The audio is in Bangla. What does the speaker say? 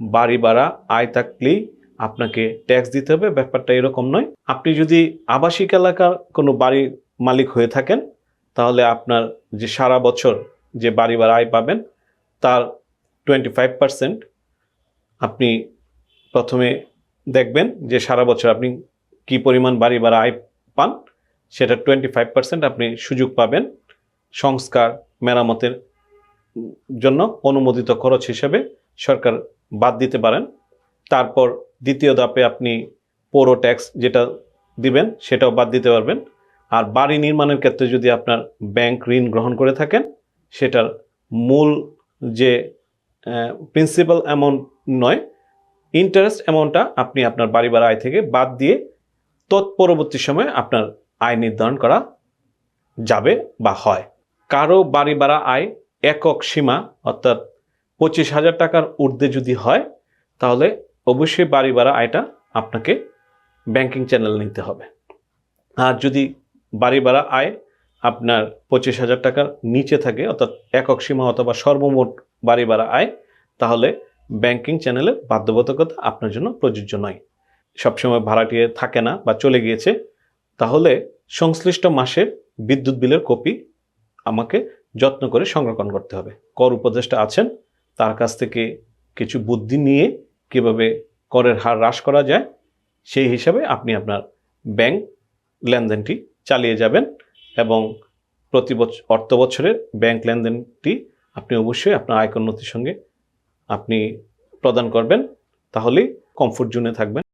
বাড়ি ভাড়া, আয় থাকলেই আপনাকে ট্যাক্স দিতে হবে। ব্যাপারটা এরকম নয়। আপনি যদি আবাসিক এলাকার কোনো বাড়ির মালিক হয়ে থাকেন, তাহলে আপনার যে সারা বছর যে বাড়ি ভাড়া আয় পাবেন, তার টোয়েন্টি ফাইভ আপনি প্রথমে দেখবেন যে সারা বছর আপনি কি পরিমাণ বাড়ি ভাড়া আয় পান, সেটা টোয়েন্টি ফাইভ আপনি সুযোগ পাবেন সংস্কার, মেরামতের জন্য অনুমোদিত খরচ হিসেবে সরকার বাদ দিতে পারেন। তারপর দ্বিতীয় ধাপে আপনি পৌর ট্যাক্স যেটা দিবেন, সেটাও বাদ দিতে পারবেন। আর বাড়ি নির্মাণের ক্ষেত্রে যদি আপনার ব্যাংক ঋণ গ্রহণ করে থাকেন, সেটার মূল যে প্রিন্সিপাল অ্যামাউন্ট নয় ইন্টারেস্ট অ্যামাউন্টটা আপনি আপনার বাড়ি ভাড়া আয় থেকে বাদ দিয়ে তৎপরবর্তী সময়ে আপনার আয় নির্ধারণ করা যাবে বা হয়। কারও বাড়ি ভাড়া আয় একক সীমা, অর্থাৎ পঁচিশ হাজার টাকার ঊর্ধ্বে যদি হয়, তাহলে অবশ্যই বাড়ি ভাড়া আয়টা আপনাকে ব্যাংকিং চ্যানেল নিতে হবে। আর যদি বাড়ি ভাড়া আয় আপনার পঁচিশ হাজার টাকার নিচে থাকে, অর্থাৎ একক সীমা অথবা সর্বমোট বাড়ি ভাড়া আয়, তাহলে ব্যাংকিং চ্যানেলের বাধ্যবাধকতা আপনার জন্য প্রযোজ্য নয়। সবসময় ভাড়াটিয়ে থাকে না বা চলে গিয়েছে, তাহলে সংশ্লিষ্ট মাসের বিদ্যুৎ বিলের কপি আমাকে যত্ন করে সংরক্ষণ করতে হবে। কর উপদেষ্টা আছেন তার কাছ থেকে কিছু বুদ্ধি নিয়ে কীভাবে করের হার হ্রাস করা যায়, সেই হিসাবে আপনি আপনার ব্যাংক লেনদেনটি চালিয়ে যাবেন এবং প্রতি বছর অর্থ বছরের ব্যাংক লেনদেনটি আপনি অবশ্যই আপনার আয়কর নথির সঙ্গে আপনি প্রদান করবেন, তাহলেই কমফোর্ট জোনে থাকবেন।